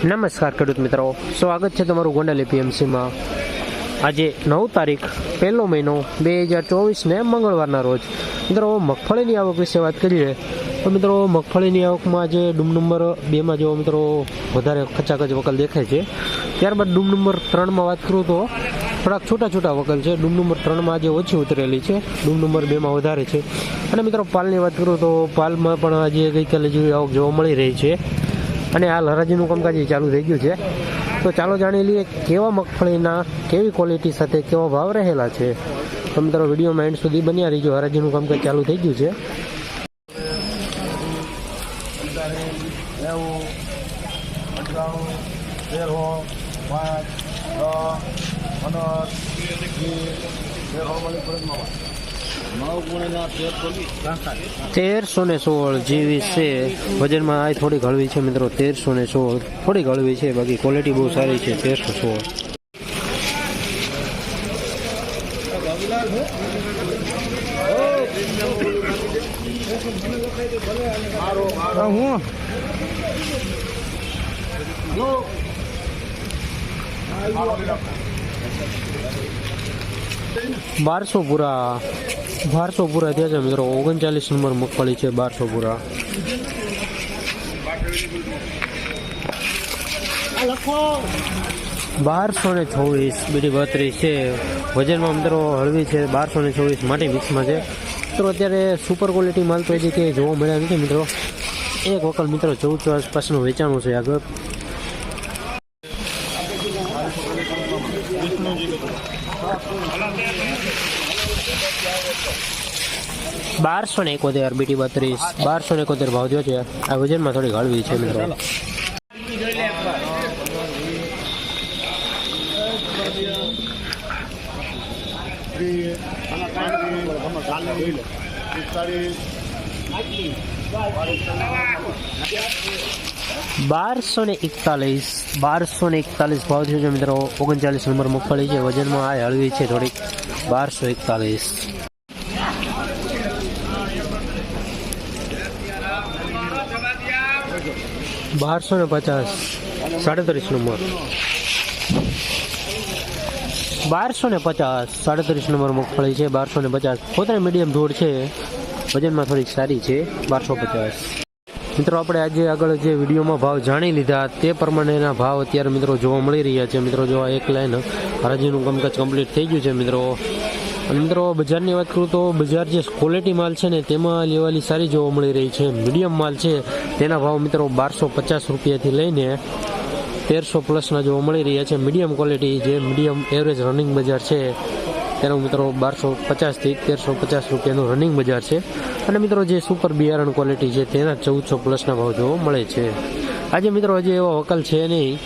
નમસ્કાર ખેડૂત મિત્રો. સ્વાગત છે તમારું ગોંડલ એપીએમસીમાં. આજે નવ તારીખ, પહેલો મહિનો બે હજાર ચોવીસને મંગળવારના રોજ. મિત્રો, મગફળીની આવક વિશે વાત કરીએ, તો મિત્રો, મગફળીની આવકમાં આજે ડૂમ નંબર બેમાં જો મિત્રો વધારે ખચાખચ વકલ દેખાય છે, ત્યારબાદ ડૂમ નંબર ત્રણમાં વાત કરું તો થોડાક છૂટા છૂટા વકલ છે. ડૂમ નંબર ત્રણમાં આજે ઓછી ઉતરેલી છે, ડૂમ નંબર બેમાં વધારે છે. અને મિત્રો, પાલની વાત કરું તો પાલમાં પણ આજે ગઈકાલે જેવી આવક જોવા મળી રહી છે. અને હાલ હરાજીનું કામકાજ એ ચાલુ થઈ ગયું છે. તો ચાલો જાણી લઈએ કેવા મગફળીના, કેવી ક્વોલિટી સાથે કેવા ભાવ રહેલા છે. તમે મિત્રો વિડીયોમાં એન્ડ સુધી બન્યા રહીજો. હરાજીનું કામકાજ ચાલુ થઈ ગયું છે. પાંચ, છ તેરસો ને સોળ જેવી છે. વજનમાં આ થોડી હળવી છે મિત્રો. તેરસો ને સોળ. થોડી હળવી છે. બાકી ક્વોલિટી બહુ સારી છે. તેરસો સોળ. બારસો પૂરા. બારસો પૂરા થયા છે મિત્રો. ઓગણચાલીસ નંબર મગફળી છે બારસો પૂરા બારસો ને છવ્વીસ, બીજી બત્રીસ છે. વજનમાં મિત્રો હળવી છે બારસો ને ચોવીસ માટી મિક્સમાં છે. મિત્રો, અત્યારે સુપર ક્વોલિટી માલ તો એ જગ્યાએ જોવા મળ્યા નથી મિત્રો. એક વખત મિત્રો ચૌદસો આસપાસનું વેચાણું છે આગળ. બારસો ને એકોતેર બીટી બત્રીસ. બારસો ને એકોતેર ભાવ જો છે. આ વજનમાં થોડી હળવી છે, મિત્રો. પિસ્તાળીસ બારસો ને એકતાલીસ, બારસો ને એકતાલીસ ભાવ થયો છે મિત્રો ઓગણચાલીસ નંબર મગફળી છે વજનમાં આ હળવી છે થોડીક. બારસો એકતાલીસ. બારસો ને પચાસ, સાડત્રીસ નંબર. બારસો ને પચાસ, સાડત્રીસ નંબર મગફળી છે, બારસો ને પચાસ. પોતાની મીડિયમ ધોળ છે. વજનમાં થોડીક સારી છે, બારસો પચાસ. મિત્રો, આપણે આજે આગળ જે વિડીયોમાં ભાવ જાણી લીધા, તે પ્રમાણેના ભાવ અત્યારે મિત્રો જોવા મળી રહ્યા છે. મિત્રો, જો એક લાઈન હરાજીનું કામકાજ કમ્પ્લીટ થઈ ગયું છે, મિત્રો. મિત્રો, બજારની વાત કરું તો બજાર જે ક્વોલિટી માલ છે ને, તેમાં લેવાલી સારી જોવા મળી રહી છે. મીડિયમ માલ છે, તેના ભાવ મિત્રો બારસો પચાસ રૂપિયાથી લઈને તેરસો પ્લસના જોવા મળી રહ્યા છે. મીડિયમ ક્વોલિટી જે મીડિયમ એવરેજ રનિંગ બજાર છે તેનું મિત્રો બારસો પચાસથી તેરસો પચાસ રૂપિયાનું રનિંગ બજાર છે. અને મિત્રો જે સુપર બિયારણ ક્વોલિટી છે તેના ચૌદસો પ્લસના ભાવ જોવા મળે છે. આજે મિત્રો હજી એવો વકલ છે નહીં.